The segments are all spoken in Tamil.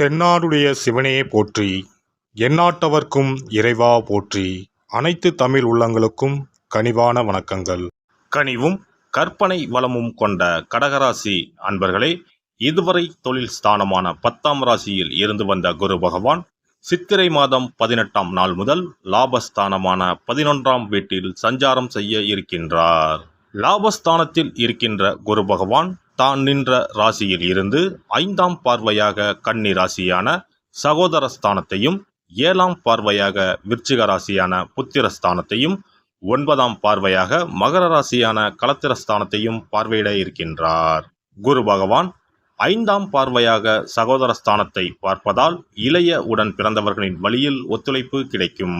தென்னாடுடைய சிவனையே போற்றி எந்நாட்டவர்க்கும் இறைவா போற்றி அனைத்து தமிழ் உள்ளங்களுக்கும் கனிவான வணக்கங்கள். கனிவும் கற்பனை வளமும் கொண்ட கடகராசி அன்பர்களே இதுவரை தொழில் ஸ்தானமான பத்தாம் ராசியில் இருந்து வந்த குரு பகவான் சித்திரை மாதம் பதினெட்டாம் நாள் முதல் லாபஸ்தானமான பதினொன்றாம் வீட்டில் சஞ்சாரம் செய்ய இருக்கின்றார். லாபஸ்தானத்தில் இருக்கின்ற குரு பகவான் தான் நின்ற ராசியில் இருந்து ஐந்தாம் பார்வையாக கன்னி ராசியான சகோதர ஸ்தானத்தையும் ஏழாம் பார்வையாக விருச்சிக ராசியான புத்திரஸ்தானத்தையும் ஒன்பதாம் பார்வையாக மகர ராசியான கலத்திரஸ்தானத்தையும் பார்வையிட இருக்கின்றார். குரு பகவான் ஐந்தாம் பார்வையாக சகோதர ஸ்தானத்தை பார்ப்பதால் இளைய உடன் பிறந்தவர்களின் வழியில் ஒத்துழைப்பு கிடைக்கும்.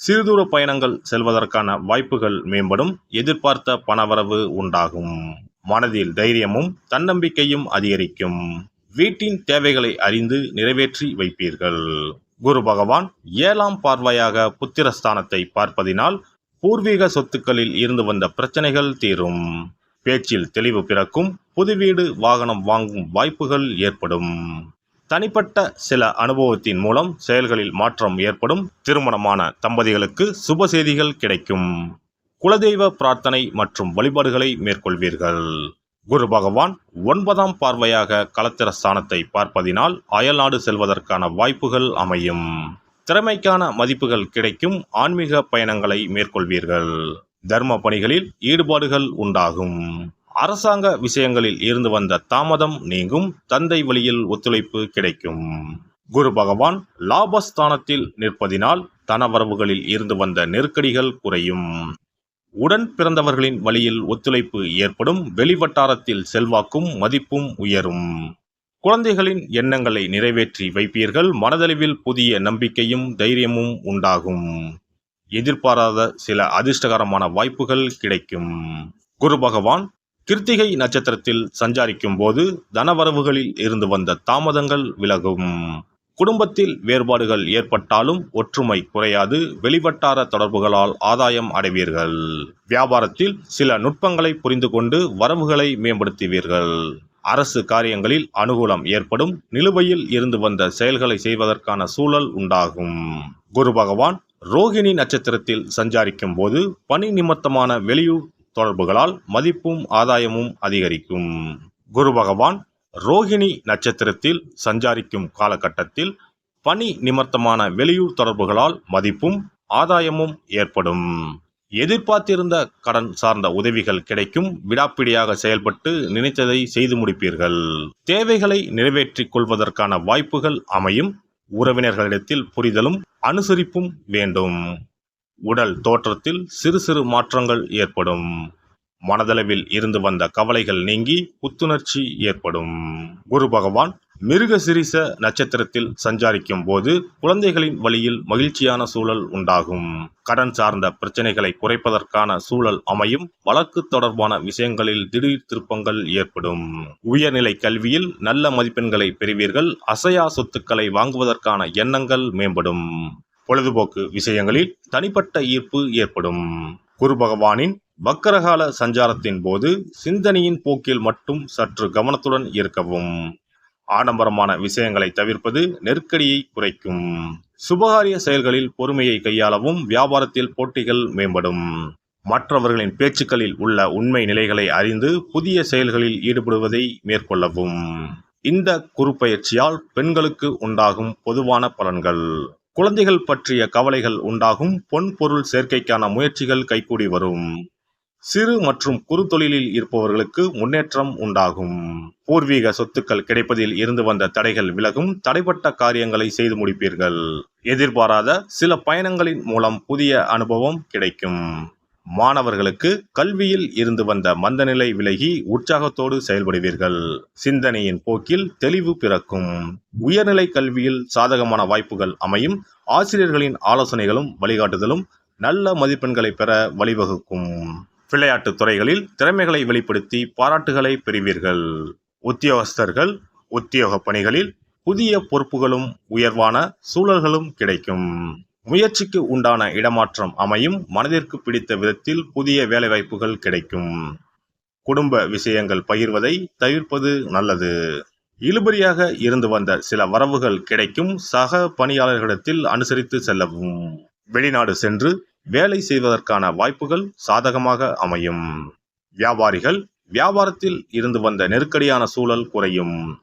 சிறுதூர பயணங்கள் செல்வதற்கான வாய்ப்புகள் மேம்படும் எதிர்பார்த்த பணவரவு உண்டாகும். மனதில் தைரியமும் தன்னம்பிக்கையும் அதிகரிக்கும். வீட்டின் தேவைகளை அறிந்து நிறைவேற்றி வைப்பீர்கள். குரு பகவான் ஏழாம் பார்வையாக புத்திரஸ்தானத்தை பார்ப்பதினால் பூர்வீக சொத்துக்களில் இருந்து வந்த பிரச்சனைகள் தீரும். பேச்சில் தெளிவு பிறக்கும் புது வீடு வாகனம் வாங்கும் வாய்ப்புகள் ஏற்படும். தனிப்பட்ட சில அனுபவத்தின் மூலம் செயல்களில் மாற்றம் ஏற்படும். திருமணமான தம்பதிகளுக்கு சுப செய்திகள் கிடைக்கும். குலதெய்வ பிரார்த்தனை மற்றும் வழிபாடுகளை மேற்கொள்வீர்கள். குரு பகவான் ஒன்பதாம் பார்வையாக களத்திர ஸ்தானத்தை பார்ப்பதினால் அயல்நாடு செல்வதற்கான வாய்ப்புகள் அமையும். திறமைக்கான மதிப்புகள் கிடைக்கும் ஆன்மீக பயணங்களை மேற்கொள்வீர்கள். தர்ம பணிகளில் ஈடுபாடுகள் உண்டாகும். அரசாங்க விஷயங்களில் இருந்து வந்த தாமதம் நீங்கும் தந்தை வழியில் ஒத்துழைப்பு கிடைக்கும். குரு பகவான் லாபஸ்தானத்தில் நிற்பதினால் தனவரவுகளில் இருந்து வந்த நெருக்கடிகள் குறையும். உடன் பிறந்தவர்களின் வழியில் ஒத்துழைப்பு ஏற்படும் வெளிவட்டாரத்தில் செல்வாக்கும் மதிப்பும் உயரும். குழந்தைகளின் எண்ணங்களை நிறைவேற்றி வைப்பீர்கள் மனதளவில் புதிய நம்பிக்கையும் தைரியமும் உண்டாகும். எதிர்பாராத சில அதிர்ஷ்டகரமான வாய்ப்புகள் கிடைக்கும். குரு பகவான் கிருத்திகை நட்சத்திரத்தில் சஞ்சாரிக்கும் போது தனவரவுகளில் இருந்து வந்த தாமதங்கள் விலகும். குடும்பத்தில் வேறுபாடுகள் ஏற்பட்டாலும் ஒற்றுமை குறையாது. வெளிவட்டார தொடர்புகளால் ஆதாயம் அடைவீர்கள். வியாபாரத்தில் சில நுட்பங்களை புரிந்து கொண்டு வரவுகளை மேம்படுத்துவீர்கள். அரசு காரியங்களில் அனுகூலம் ஏற்படும். நிலுவையில் இருந்து வந்த செயல்களை செய்வதற்கான சூழல் உண்டாகும். குரு பகவான் ரோகிணி நட்சத்திரத்தில் சஞ்சாரிக்கும் போது பணி நிமித்தமான வெளியூர் தொடர்புகளால் மதிப்பும் ஆதாயமும் அதிகரிக்கும். குரு பகவான் ரோகிணி நட்சத்திரத்தில் சஞ்சாரிக்கும் காலகட்டத்தில் பணி நிமித்தமான வெளியூர் தொடர்புகளால் மதிப்பும் ஆதாயமும் ஏற்படும். எதிர்பார்த்திருந்த கடன் சார்ந்த உதவிகள் கிடைக்கும். விடாப்பிடியாக செயல்பட்டு நினைத்ததை செய்து முடிப்பீர்கள். தேவைகளை நிறைவேற்றிக் கொள்வதற்கான வாய்ப்புகள் அமையும். உறவினர்களிடத்தில் புரிதலும் அனுசரிப்பும் வேண்டும். உடல் தோற்றத்தில் சிறு சிறு மாற்றங்கள் ஏற்படும். மனதளவில் இருந்து வந்த கவலைகள் நீங்கி புத்துணர்ச்சி ஏற்படும். குரு பகவான் மிருக சிரிச நட்சத்திரத்தில் சஞ்சாரிக்கும் போது குழந்தைகளின் வழியில் மகிழ்ச்சியான சூழல் உண்டாகும். கடன் சார்ந்த பிரச்சனைகளை குறைப்பதற்கான சூழல் அமையும். வழக்கு தொடர்பான விஷயங்களில் திடீர் திருப்பங்கள் ஏற்படும். உயர்நிலை கல்வியில் நல்ல மதிப்பெண்களை பெறுவீர்கள். அசையா சொத்துக்களை வாங்குவதற்கான எண்ணங்கள் மேம்படும். பொழுதுபோக்கு விஷயங்களில் தனிப்பட்ட ஈர்ப்பு ஏற்படும். குரு பகவானின் வக்கரகால சஞ்சாரத்தின் போது சிந்தனையின் போக்கில் மட்டும் சற்று கவனத்துடன் இருக்கவும். ஆடம்பரமான விஷயங்களை தவிர்ப்பது நெருக்கடியை குறைக்கும். சுபகாரிய செயல்களில் பொறுமையை கையாளவும் வியாபாரத்தில் போட்டிகள் மேம்படும். மற்றவர்களின் பேச்சுக்களில் உள்ள உண்மை நிலைகளை அறிந்து புதிய செயல்களில் ஈடுபடுவதை மேற்கொள்ளவும். இந்த குறுப்பயிற்சியால் பெண்களுக்கு உண்டாகும் பொதுவான பலன்கள். குழந்தைகள் பற்றிய கவலைகள் உண்டாகும் பொன் பொருள் சேர்க்கைக்கான முயற்சிகள் கைகூடி வரும். சிறு மற்றும் குறு தொழிலில் இருப்பவர்களுக்கு முன்னேற்றம் உண்டாகும். பூர்வீக சொத்துக்கள் கிடைப்பதில் இருந்து வந்த தடைகள் விலகும் தடைப்பட்ட காரியங்களை செய்து முடிப்பீர்கள். எதிர்பாராத சில பயணங்களின் மூலம் புதிய அனுபவம் கிடைக்கும். மாணவர்களுக்கு கல்வியில் இருந்து வந்த மந்தநிலை விலகி உற்சாகத்தோடு செயல்படுவீர்கள். சிந்தனையின் போக்கில் தெளிவு பிறக்கும். உயர்நிலை கல்வியில் சாதகமான வாய்ப்புகள் அமையும். ஆசிரியர்களின் ஆலோசனைகளும் வழிகாட்டுதலும் நல்ல மதிப்பெண்களை பெற வழிவகுக்கும். விளையாட்டுத் துறைகளில் திறமைகளை வெளிப்படுத்தி பாராட்டுகளை பெறுவீர்கள். உத்தியோகஸ்தர்கள் உத்தியோக பணிகளில் புதிய பொறுப்புகளும் உயர்வான சூழல்களும் கிடைக்கும். முயற்சிக்கு உண்டான இடமாற்றம் அமையும். மனதிற்கு பிடித்த விதத்தில் புதிய வேலைவாய்ப்புகள் கிடைக்கும். குடும்ப விஷயங்கள் பகிர்வதை தவிர்ப்பது நல்லது. இழுபறியாக இருந்து வந்த சில வரவுகள் கிடைக்கும். சக பணியாளர்களிடத்தில் அனுசரித்து செல்லவும். வெளிநாடு சென்று வேலை செய்வதற்கான வாய்ப்புகள் சாதகமாக அமையும். வியாபாரிகள் வியாபாரத்தில் இருந்து வந்த நெருக்கடியான சூழல் குறையும்.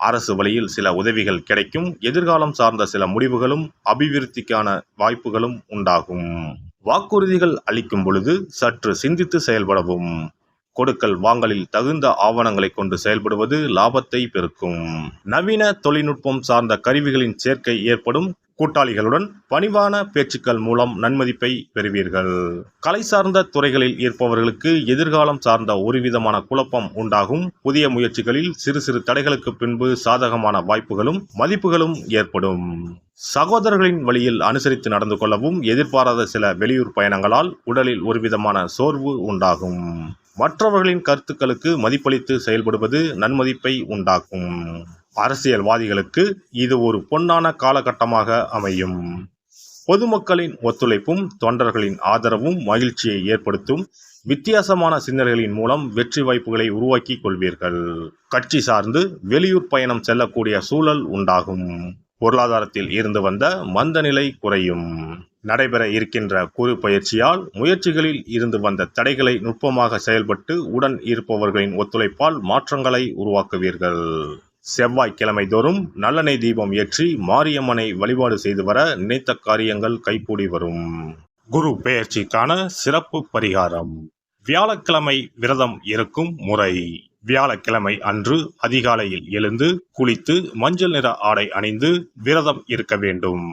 அரசு வழியில் சில உதவிகள் கிடைக்கும். எதிர்காலம் சார்ந்த சில முடிவுகளும் அபிவிருத்திக்கான வாய்ப்புகளும் உண்டாகும். வாக்குறுதிகள் அளிக்கும் பொழுது சற்று சிந்தித்து செயல்படவும். கொடுக்கல் வாங்கலில் தகுந்த ஆவணங்களை கொண்டு செயல்படுவது லாபத்தை பெருக்கும். நவீன தொழில்நுட்பம் சார்ந்த கருவிகளின் சேர்க்கை ஏற்படும் கூட்டாளிகளுடன் பணிவான பேச்சுக்கள் மூலம் நன்மதிப்பை பெறுவீர்கள். கலை சார்ந்த துறைகளில் இருப்பவர்களுக்கு எதிர்காலம் சார்ந்த ஒருவிதமான குழப்பம் உண்டாகும். புதிய முயற்சிகளில் சிறு சிறு தடைகளுக்கு பின்பு சாதகமான வாய்ப்புகளும் மதிப்புகளும் ஏற்படும். சகோதரர்களின் வழியில் அனுசரித்து நடந்து கொள்ளவும் எதிர்பாராத சில வெளியூர் பயணங்களால் உடலில் ஒருவிதமான சோர்வு உண்டாகும். மற்றவர்களின் கருத்துக்களுக்கு மதிப்பளித்து செயல்படுவது நன்மதிப்பை உண்டாக்கும். அரசியல்வாதிகளுக்கு இது ஒரு பொன்னான காலகட்டமாக அமையும். பொதுமக்களின் ஒத்துழைப்பும் தொண்டர்களின் ஆதரவும் மகிழ்ச்சியை ஏற்படுத்தும் வித்தியாசமான சிந்தனைகளின் மூலம் வெற்றி வாய்ப்புகளை உருவாக்கி கொள்வீர்கள். கட்சி சார்ந்து வெளியூர் பயணம் செல்லக்கூடிய சூழல் உண்டாகும். பொருளாதாரத்தில் இருந்து வந்த மந்த நிலை குறையும். நடைபெற இருக்கின்ற குறு பயிற்சியால் முயற்சிகளில் இருந்து வந்த தடைகளை நுட்பமாக செயல்பட்டு உடன் இருப்பவர்களின் ஒத்துழைப்பால் மாற்றங்களை உருவாக்குவீர்கள். செவ்வாய்க்கிழமை தோறும் நல்லெண்ணெய் தீபம் ஏற்றி மாரியம்மனை வழிபாடு செய்து வர நினைத்த காரியங்கள் கைகூடி வரும். குரு பெயர்ச்சிக்கான சிறப்பு பரிகாரம். வியாழக்கிழமை விரதம் இருக்கும் முறை. வியாழக்கிழமை அன்று அதிகாலையில் எழுந்து குளித்து மஞ்சள் நிற ஆடை அணிந்து விரதம் இருக்க வேண்டும்.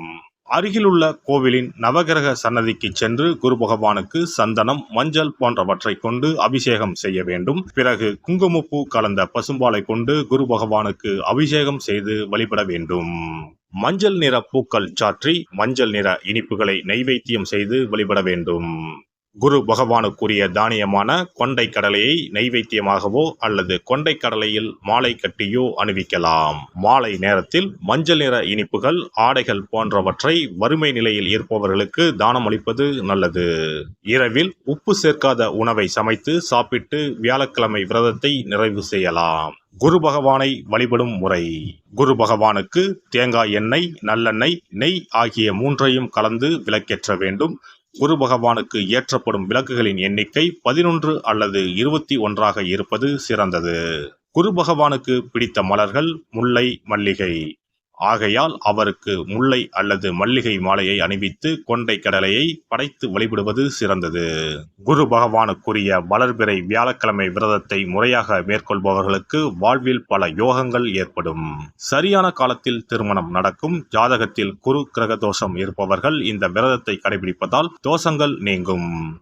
அருகிலுள்ள கோவிலின் நவகிரக சன்னதிக்கு சென்று குரு பகவானுக்கு சந்தனம் மஞ்சள் போன்றவற்றை கொண்டு அபிஷேகம் செய்ய வேண்டும். பிறகு குங்குமப்பூ கலந்த பசும்பாலை கொண்டு குரு பகவானுக்கு அபிஷேகம் செய்து வழிபட வேண்டும். மஞ்சள் நிற பூக்கள் சாற்றி மஞ்சள் நிற இனிப்புகளை நைவேத்தியம் செய்து வழிபட வேண்டும். குரு பகவானுக்குரிய தானியமான கொண்டை கடலையை நைவேத்தியமாகவோ அல்லது கொண்டை கடலையில் மாலை கட்டியோ அணிவிக்கலாம். மாலை நேரத்தில் மஞ்சள் நிற இனிப்புகள் ஆடைகள் போன்றவற்றை வறுமை நிலையில் இருப்பவர்களுக்கு தானம் அளிப்பது நல்லது. இரவில் உப்பு சேர்க்காத உணவை சமைத்து சாப்பிட்டு வியாழக்கிழமை விரதத்தை நிறைவு செய்யலாம். குரு பகவானை வழிபடும் முறை. குரு பகவானுக்கு தேங்காய் எண்ணெய் நல்லெண்ணெய் நெய் ஆகிய மூன்றையும் கலந்து விளக்கேற்ற வேண்டும். குரு பகவானுக்கு ஏற்றப்படும் விளக்குகளின் எண்ணிக்கை பதினொன்று அல்லது இருபத்தி ஒன்றாக இருப்பது சிறந்தது. குரு பகவானுக்கு பிடித்த மலர்கள் முல்லை மல்லிகை. ஆகையால் அவருக்கு முல்லை அல்லது மல்லிகை மாலையை அணிவித்து கொண்டை கடலையை படைத்து வழிபடுவது சிறந்தது. குரு பகவானுக்குரிய வளர்பிறை வியாழக்கிழமை விரதத்தை முறையாக மேற்கொள்பவர்களுக்கு வாழ்வில் பல யோகங்கள் ஏற்படும். சரியான காலத்தில் திருமணம் நடக்கும். ஜாதகத்தில் குரு கிரக தோஷம் இருப்பவர்கள் இந்த விரதத்தை கடைபிடிப்பதால் தோஷங்கள் நீங்கும்.